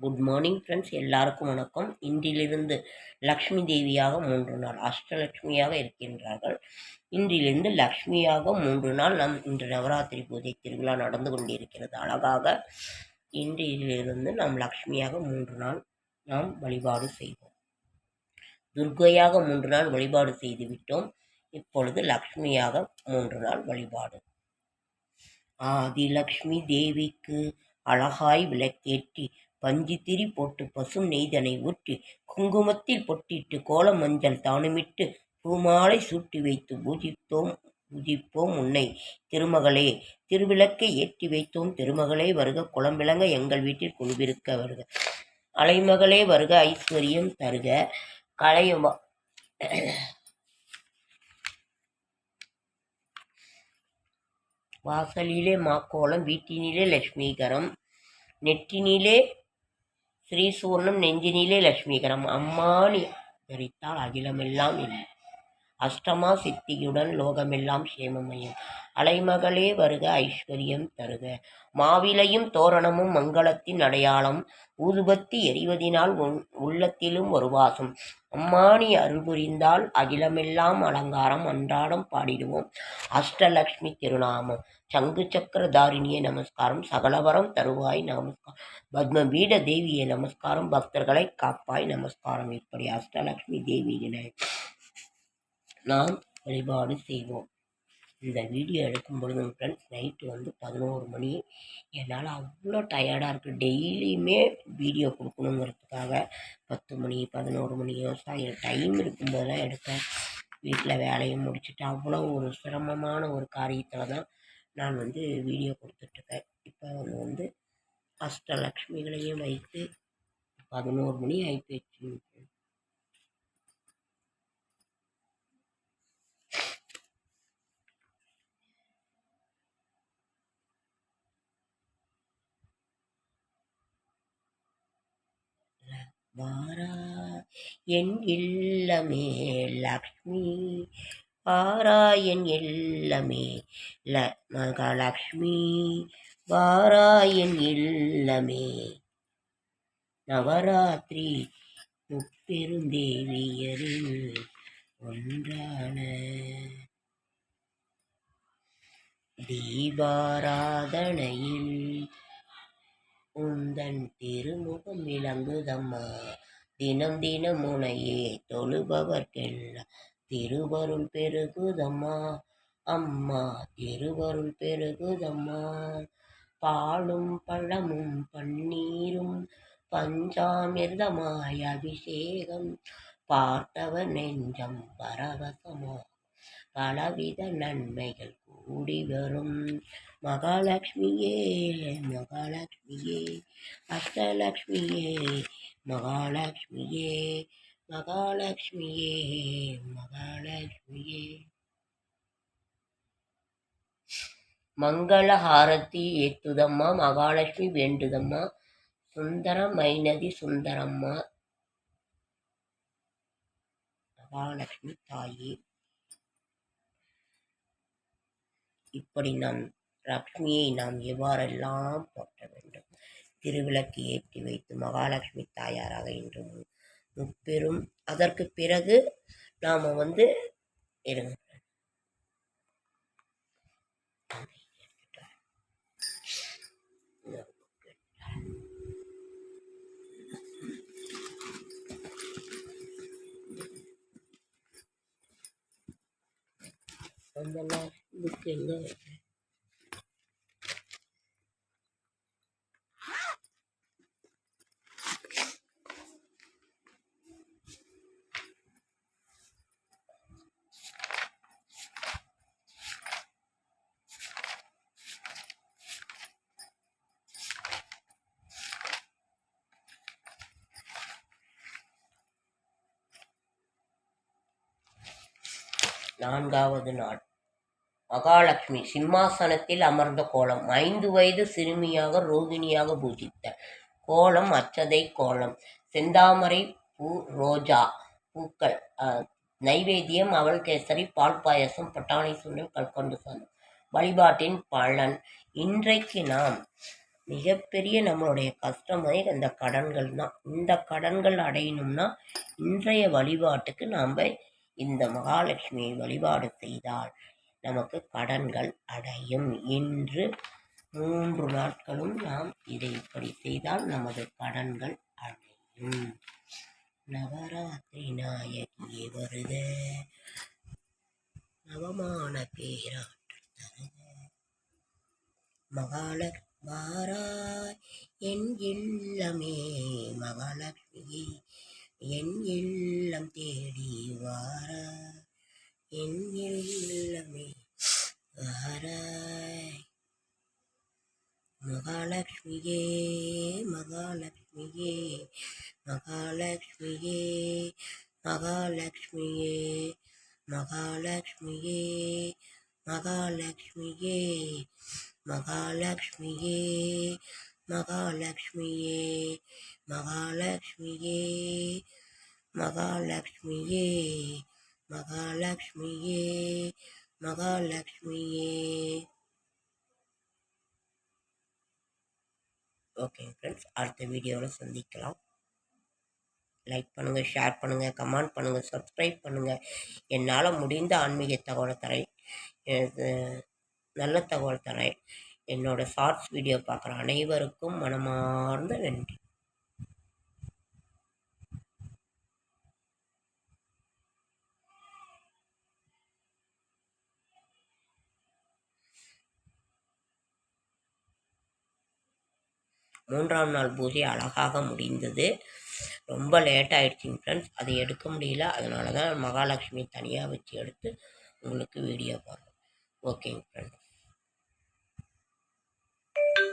Good morning friends எல்லாருக்கும் வணக்கம். இன்றிலிருந்து லக்ஷ்மி தேவியாக மூன்று நாள் அஷ்டலட்சுமியாக இருக்கின்றார்கள். இன்றிலிருந்து லக்ஷ்மியாக மூன்று நாள் நம் இன்று நவராத்திரி பூஜை திருவிழா நடந்து கொண்டிருக்கிறது. அழகாக இன்றிலிருந்து நாம் லக்ஷ்மியாக மூன்று நாள் நாம் வழிபாடு செய்வோம் துர்க்கையாக மூன்று நாள் வழிபாடு செய்து விட்டோம். இப்பொழுது லக்ஷ்மியாக மூன்று நாள் வழிபாடு. ஆதிலக்ஷ்மி தேவிக்கு அழகாய் விளக்கேற்றி பஞ்சுத்திரி போட்டு பசும் நெய்தனை ஊற்றி குங்குமத்தில் பொட்டிட்டு கோல மஞ்சள் தானுமிட்டு பூமாலை சூட்டி வைத்து பூஜித்தோம் பூஜிப்போம் உன்னை. திருமகளே திருவிளக்கை ஏற்றி வைத்தோம். திருமகளே வருக குளம்பிளங்க எங்கள் வீட்டில் குழுவிருக்க வருக. அலைமகளே வருக ஐஸ்வர்யம் தருக. கலையுமா வாசலிலே மாக்கோலம் வீட்டினிலே லட்சுமிகரம் நெற்றினிலே ஸ்ரீசூர்ணம் நெஞ்சினிலே லட்சுமிகரம். அம்மானி தரித்தால் அகிலமெல்லாம் இல்லை. அஷ்டமா சித்தியுடன் லோகமெல்லாம் சேமமயம் அலைமகளே வருக ஐஸ்வர்யம் தருக. மாவிலையும் தோரணமும் மங்களத்தின் அடையாளம். ஊதுபத்தி எரிவதினால் உள்ளத்திலும் ஒரு வாசம். அம்மானி அருள்புரிந்தால் அகிலமெல்லாம் அலங்காரம். அன்றாடம் பாடிடுவோம். அஷ்டலக்ஷ்மி திருநாமம். சங்கு சக்கர தாரிணியே நமஸ்காரம். சகலவரம் தருவாய் நமஸ்காரம் பத்ம பீட தேவியே நமஸ்காரம். பக்தர்களை காப்பாய் நமஸ்காரம். இப்படி அஷ்டலக்ஷ்மி தேவிகளை நாம் வழிபாடு செய்வோம். இந்த வீடியோ எடுக்கும் பொழுது ஃப்ரெண்ட்ஸ் நைட்டு வந்து பதினோரு மணி. என்னால் அவ்வளோ டயர்டாக இருக்குது டெய்லியுமே வீடியோ கொடுக்கணுங்கிறதுக்காக பத்து மணி பதினோரு மணி யோசா டைம் இருக்கும்போதெல்லாம் எடுப்பேன் வீட்டில் வேலையும் முடிச்சுட்டு அவ்வளோ ஒரு சிரமமான ஒரு காரியத்தில் தான் நான் வந்து வீடியோ கொடுத்துட்ருக்கேன். இப்போ அவங்க வந்து அஷ்டலக்ஷ்மிகளையும் வைத்து பதினோரு மணி ஆகிப்போச்சு வாரா என் இல்லமே லக்ஷ்மி வாரா இல்லமே. ல மகாலட்சுமி வாராயன் இல்லமே. நவராத்திரி முப்பெருந்தேவியரில் ஒன்றான தீபாராதனையில் உந்தன் திருமுகம் விளங்குதம்மா. தினம் தினம் உனையே தொழுபவர்க்கெல்லாம் திருவருள் பெருகுதம்மா. அம்மா திருவருள் பெருகுதம்மா. பாலும் பழமும் பன்னீரும் பஞ்சாமிர்தமாய் அபிஷேகம். பார்த்தவர் நெஞ்சம் பரவசமா. பலவித நன்மைகள் கூடி வரும். மகாலட்சுமியே மகாலட்சுமியே அஷ்டலக்ஷ்மியே மகாலட்சுமியே. மகாலட்சுமியே மகாலட்சுமியே. மங்கள ஹாரதி ஏத்துதம்மா மகாலட்சுமி வேண்டுதம்மா சுந்தர மைனதி சுந்தரம்மா. மகாலட்சுமி தாயே. இப்படி நாம் லக்ஷ்மியை நாம் எவ்வாறெல்லாம் போற்ற வேண்டும்? திருவிளக்கு ஏற்றி வைத்து மகாலட்சுமி தாயாராக இன்று முப்பெரும் அதற்கு பிறகு நாம் வந்து இருங்க வந்தெல்லாம் இதுக்கு எங்கே நான்காவது நாள். மகாலட்சுமி சிம்மாசனத்தில் அமர்ந்த கோலம். ஐந்து வயது சிறுமியாக ரோகிணியாக பூஜித்த கோலம் அச்சதை கோலம். செந்தாமரை பூ ரோஜா பூக்கள் நைவேத்தியம் அவள் கேசரி பால் பாயசம் பட்டாணி சுண்டல் கல்கொண்டு சாதம் வழிபாட்டின் பலன். இன்றைக்கு நாம் மிகப்பெரிய நம்மளுடைய கஷ்டமே இந்த கடன்கள் தான். இந்த கடன்கள் அடையணும்னா இன்றைய வழிபாட்டுக்கு நாம் இந்த மகாலட்சுமியை வழிபாடு செய்தால் நமக்கு கடன்கள் அடையும். என்று மூன்று நாட்களும் நாம் இதை இப்படி செய்தால் நமது கடன்கள் அடையும். நவராத்திரி நாயகியே வருக. நவமான பேராற்றல் தருக. மகாலக் வாராய் என் இல்லமே மகாலட்சுமியே என் இல்லம் தேடி வாரா என் இல்லமே வாராய் மகாலட்சுமியே மகாலட்சுமியே மகாலட்சுமியே மகாலட்சுமியே மகாலட்சுமியே மகாலட்சுமியே மகாலட்சுமியே. மகாலட்சுமியே மகாலட்சுமியே மகாலட்சுமியே மகாலட்சுமியே மகாலட்சுமியே. ஓகே ஃப்ரெண்ட்ஸ் அடுத்த வீடியோவில் சந்திக்கலாம். லைக் பண்ணுங்கள் ஷேர் பண்ணுங்கள் கமெண்ட் பண்ணுங்கள் சப்ஸ்கிரைப் பண்ணுங்கள் என்னால் முடிந்த ஆன்மீக தகவலை தரேன். நல்ல தகவல் தரேன். என்னோட ஷார்ட்ஸ் வீடியோ பார்க்குற அனைவருக்கும் மனமார்ந்த நன்றி. மூன்றாம் நாள் பூஜை அழகாக முடிந்தது. ரொம்ப லேட் ஆகிடுச்சிங்க ஃப்ரெண்ட்ஸ் அதை எடுக்க முடியல. அதனால தான் மகாலட்சுமி தனியாக வச்சு எடுத்து உங்களுக்கு வீடியோ பாருங்கள் ஓகேங்க ஃப்ரெண்ட்ஸ்